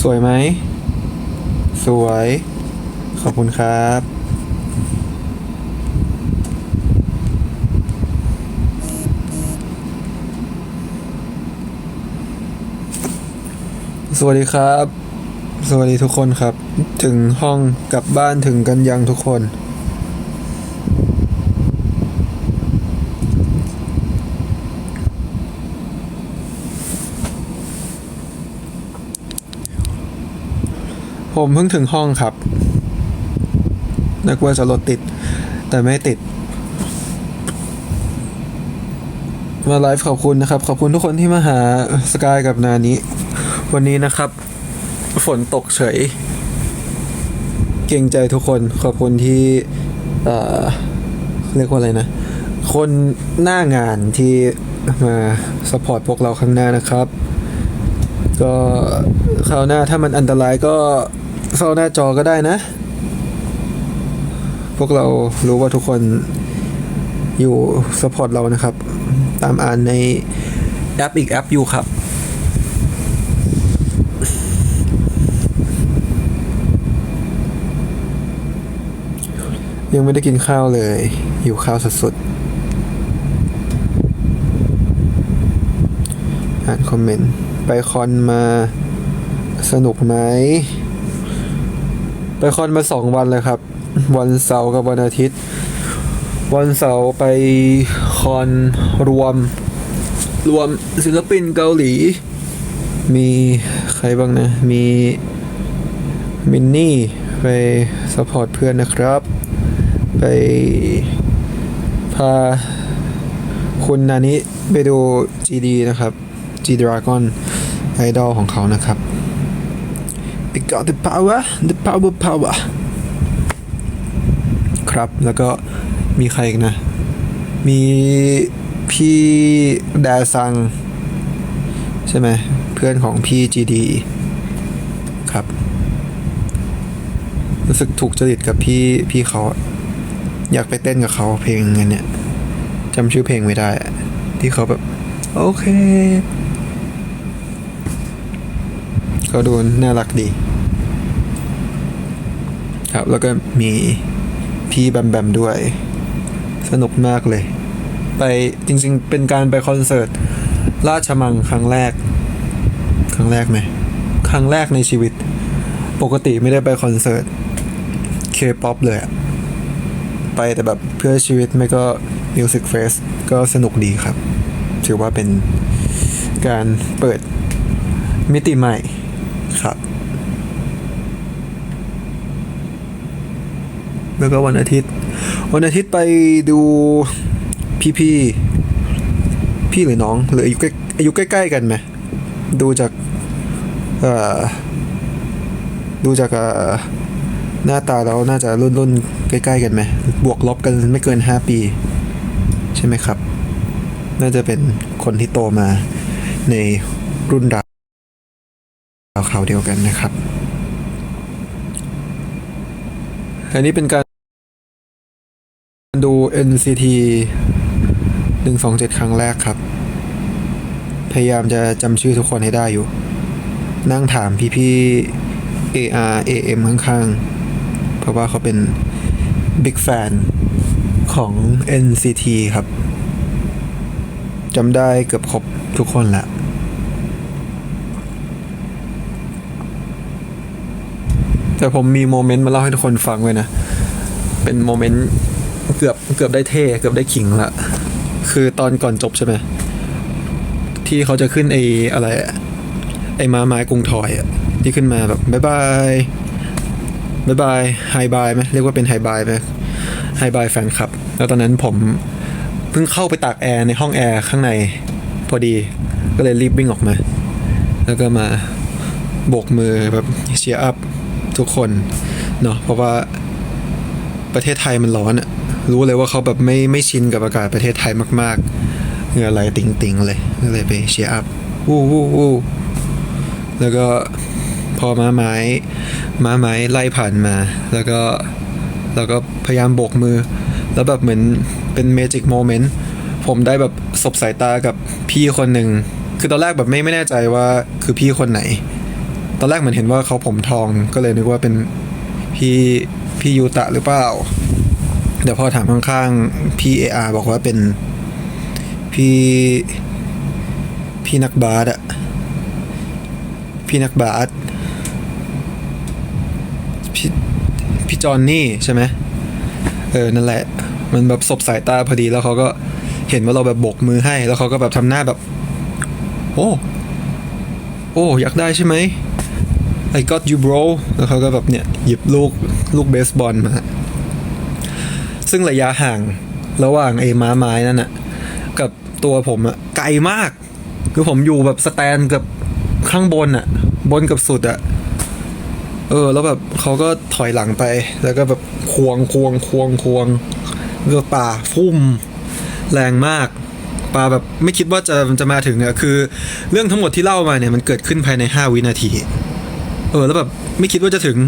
สวยไหม สวย ขอบคุณครับ สวัสดีครับ สวัสดีทุกคนครับ ถึงห้องกลับบ้านถึงกันยังทุกคน ผมเพิ่งถึงห้องครับนึกว่าจะรถติด แต่ไม่ติด มาไลฟ์ขอบคุณนะครับ ขอบคุณทุกคนที่มาหาสกายกับนานี้ วันนี้นะครับ ฝนตกเฉย เกรงใจทุกคน ขอบคุณที่เอ่อเรียกว่าอะไรนะ คนหน้างานที่มาสปอร์ตพวกเราข้างหน้านะครับ ก็คราวหน้าถ้ามันอันตรายก็ เฝ้าหน้าจอก็ได้นะ พวกเรารู้ว่าทุกคนอยู่สปอร์ตเรานะครับ ตามอ่านในแอปอีกแอปอยู่ครับยังไม่ได้กินข้าวเลย อยู่ข้าวสดๆ อ่านคอมเมนต์ ไปคอนมาสนุกไหม ไปคอนมาสองวันเลยครับ วันเสาร์กับวันอาทิตย์ วันเสาร์ไปคอนรวม รวมศิลปินเกาหลี มีใครบ้างนะ มีมินนี่ไปสปอร์ตเพื่อนนะครับ ไปพาคุณนานิไปดู GD นะครับ G Dragon ไอดอลของเขานะครับ I got the power the power power ครับแล้วก็มีใครอีกนะ มีพี่แดซัง ใช่ไหมเพื่อนของพี่ GD ครับ รู้สึกถูกจริตกับพี่พี่เขา อยากไปเต้นกับเขาเพลงอันเนี้ยจำชื่อเพลงไม่ได้ ที่เขาแบบ โอเค ก็ดูน่ารักดี ครับแล้วก็มีพี่แบมแบมด้วย สนุกมากเลย ไปจริงๆ เป็นการไปคอนเสิร์ต ราชมังครั้งแรก ครั้งแรกไหม ครั้งแรกในชีวิต ปกติไม่ได้ไปคอนเสิร์ตเคป๊อปเลยอะไปแต่แบบเพื่อชีวิตไม่ก็มิวสิกเฟสก็สนุกดีครับ ถือว่าเป็นการเปิดมิติใหม่ ครับ แล้วก็วันอาทิตย์ วันอาทิตย์ไปดูพี่พี่พี่หรือน้องหรืออายุใกล้อายุใกล้ๆกันไหมดูจากเอ่อดูจากหน้าตาเราน่าจะรุ่นรุ่นใกล้ๆกันไหมบวกลบกันไม่เกิน 5 ปี ใช่ไหมครับ น่าจะเป็นคนที่โตมาในรุ่นรา วเขาวเดียวกันนะครับ อันนี้เป็นการดู NCT 127 ครั้งแรกครับ พยายามจะจำชื่อทุกคนให้ได้อยู่ นั่งถามพี่ๆ AR AM ข้างๆ เพราะว่าเขาเป็นบิ๊กแฟนของ NCT ครับ จำได้เกือบครบทุกคนละ แต่ผมมีโมเมนต์มาเล่าให้ทุกคนฟังไว้นะ เป็นโมเมนต์เกือบเกือบได้เท่เกือบได้ขิงละคือตอนก่อนจบใช่ไหมที่เขาจะขึ้นไอ้อะไรไอ้มาไม้กรุงทอยอะที่ขึ้นมาแบบบายบายบายบายไฮบายไหมเรียกว่าเป็นไฮบายไหมไฮบายแฟนคลับ แล้วตอนนั้นผมเพิ่งเข้าไปตากแอร์ในห้องแอร์ข้างในพอดีก็เลยรีบวิ่งออกมา แล้วก็มาโบกมือแบบเชียร์อัพ ทุกคนเนาะเพราะว่าประเทศไทยมันร้อนอะรู้เลยว่าเขาแบบไม่ไม่ชินกับอากาศประเทศไทยมาก ๆเหงื่อไหลติงๆเลยก็เลยไปเชียร์อัพวู้วู้วู้แล้วก็พอม้าไม้ม้าไม้ไล่ผ่านมา แล้วก็แล้วก็พยายามโบกมือ แล้วแบบเหมือนเป็นเมจิกโมเมนต์ผมได้แบบสบสายตากับพี่คนหนึ่ง คือตอนแรกแบบไม่ไม่แน่ใจว่าคือพี่คนไหน ตอนแรกเหมือนเห็นว่าเขาผมทองก็เลยนึกว่าเป็นพี่พี่ยูตะหรือเปล่า เดี๋ยวพอถามข้างๆพี่เออาบอกว่าเป็นพี่พี่นักบาสอะพี่นักบาสพี่พี่จอนนี่ใช่ไหมเออนั่นแหละ มันแบบสบสายตาพอดีแล้วเขาก็เห็นว่าเราแบบโบกมือให้ แล้วเขาก็แบบทำหน้าแบบ โอ้ โอ้ อยากได้ใช่ไหม I got you bro แล้วเขาก็แบบเนี่ยหยิบลูกลูกเบสบอลมา ซึ่งระยะห่างระหว่างไอ้ม้าไม้นั่นอะกับตัวผมอะไกลมาก คือผมอยู่แบบสแตนกับข้างบนอะบนกับสุดอะเออ แล้วแบบเขาก็ถอยหลังไป แล้วก็แบบควงควงควงควงเรือป่าฟุ้มแรงมากปาแบบไม่คิดว่าจะจะมาถึงอะคือ เรื่องทั้งหมดที่เล่ามาเนี่ยมันเกิดขึ้นภายในห้าวินาที เออแล้วแบบไม่คิดว่าจะถึง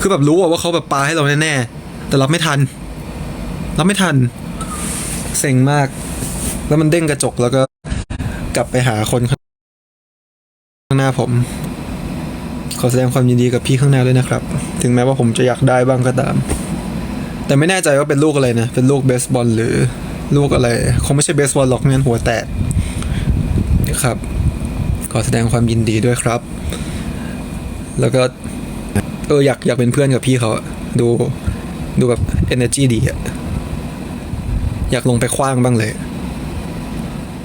คือแบบรู้ว่าเขาแบบปาให้เราแน่ๆแต่รับไม่ทัน รับไม่ทัน เซ็งมาก แล้วมันเด้งกระจกแล้วก็ กลับไปหาคนข้างหน้าผม ขอแสดงความยินดีกับพี่ข้างหน้าด้วยนะครับ ถึงแม้ว่าผมจะอยากได้บ้างก็ตาม แต่ไม่แน่ใจว่าเป็นลูกอะไรนะ เป็นลูกเบสบอลหรือลูกอะไร คงไม่ใช่เบสบอลหรอกไม่งั้นหัวแตกนะครับ ขอแสดงความยินดีด้วยครับ แล้วก็ เอออยากอยากเป็นเพื่อนกับพี่เขาดูดูแบบ energy ดีอะอยากลงไปคว้างบ้างเลย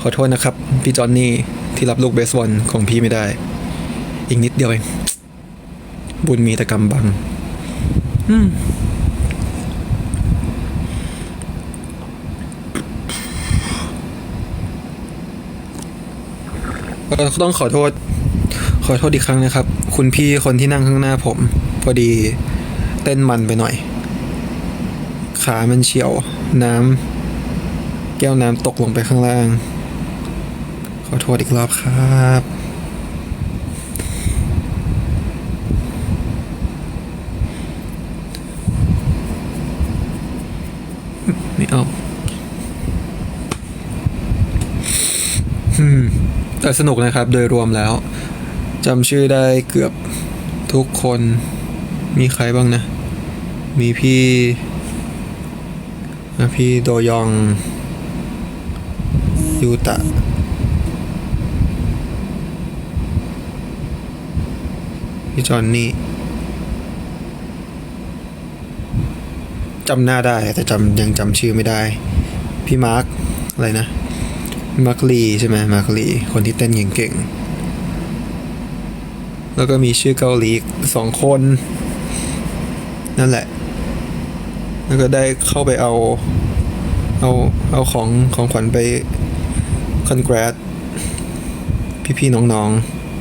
ขอโทษนะครับ พี่จอนนี่ที่รับลูกเบสบอลของพี่ไม่ได้ อีกนิดเดียวเอง บุญมีแต่กำบังเอ่อต้องขอโทษ อโทษอีกครั้งนะครับ คุณพี่คนที่นั่งข้างหน้าผม พอดีเต้นมันไปหน่อย ขามันเฉียว น้ำแก้วน้ำตกลงไปข้างล่าง ขอโทษอีกรอบครับไม่เอาแต่สนุกนะครับโดยรวมแล้ว จำชื่อได้เกือบทุกคนมีใครบ้างนะ มีพี่พี่โดยอง ยูตะ พี่จอนนี่จำหน้าได้แต่จำยังจำชื่อไม่ได้ พี่มาร์คอะไรนะมาร์คลีใช่ไหมมาร์คลีคนที่เต้นเก่งๆ แล้วก็มีชื่อเกาหลีสองคน นั่นแหละ แล้วก็ได้เข้าไปเอา เอาเอาของของขวัญไปคอนแกรสพี่ๆน้อง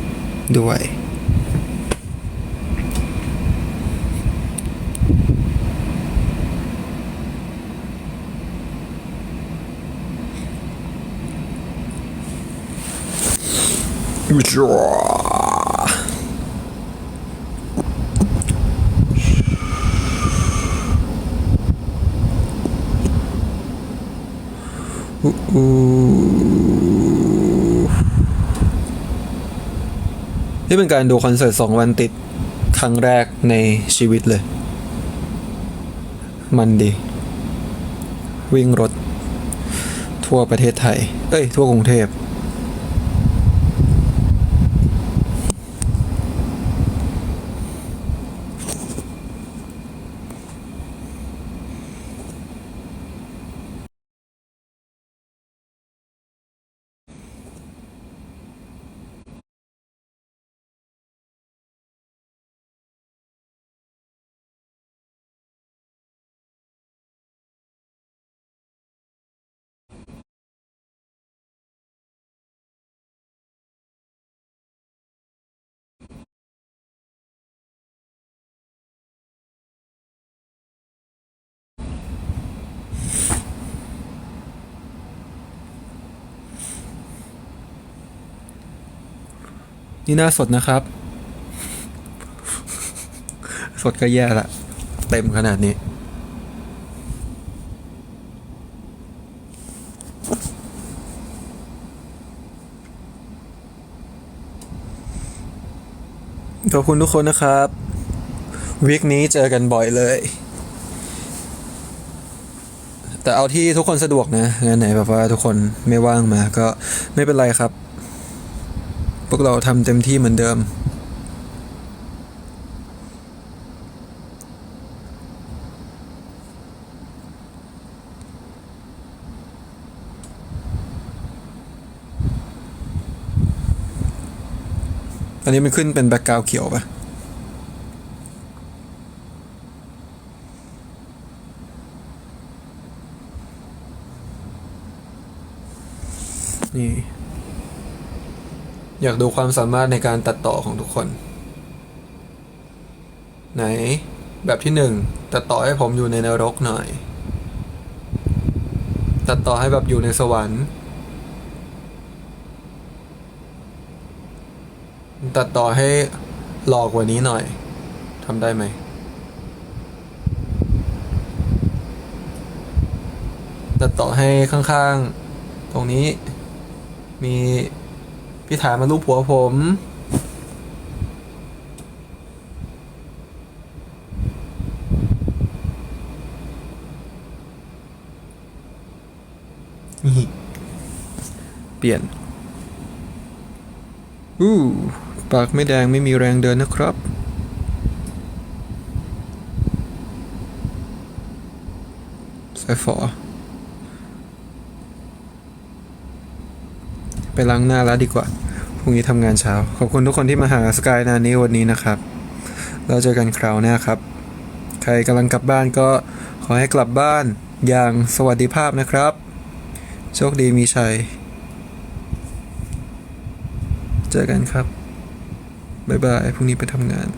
ๆด้วย นี่เป็นการดูคอนเสิร์ตสองวันติดครั้งแรกในชีวิตเลย มันดี วิ่งรถ ทั่วประเทศไทย เอ้ย ทั่วกรุงเทพ นี่หน่าสดนะครับ สดก็แย่ละ เต็มขนาดนี้ ขอบคุณทุกคนนะครับวีคนี้เจอกันบ่อยเลย แต่เอาที่ทุกคนสะดวกนะงานไหนแบบว่าทุกคนไม่ว่างมาก็ไม่เป็นไรครับ พวกเราทำเต็มที่เหมือนเดิม อันนี้มันขึ้นเป็นแบ็กกราวเขียวปะนี่ อยากดูความสามารถในการตัดต่อของทุกคน ไหน แบบที่หนึ่งตัดต่อให้ผมอยู่ในนรกหน่อย ตัดต่อให้แบบอยู่ในสวรรค์ ตัดต่อให้หลอกกว่านี้หน่อยทำได้ไหมตัดต่อให้ข้างๆ ตรงนี้มี พี่ถามมารูปหัวผม นี่ เปลี่ยน อู้ ปากไม่แดงไม่มีแรงเดินนะครับสายฝอ ไปล้างหน้าแล้วดีกว่า พรุ่งนี้ทำงานเช้า ขอบคุณทุกคนที่มาหาสกายนานี้วันนี้นะครับ เราเจอกันคราวหน้าครับ ใครกำลังกลับบ้านก็ขอให้กลับบ้านอย่างสวัสดิภาพนะครับ โชคดีมีชัย เจอกันครับ บ๊ายบาย พรุ่งนี้ไปทำงาน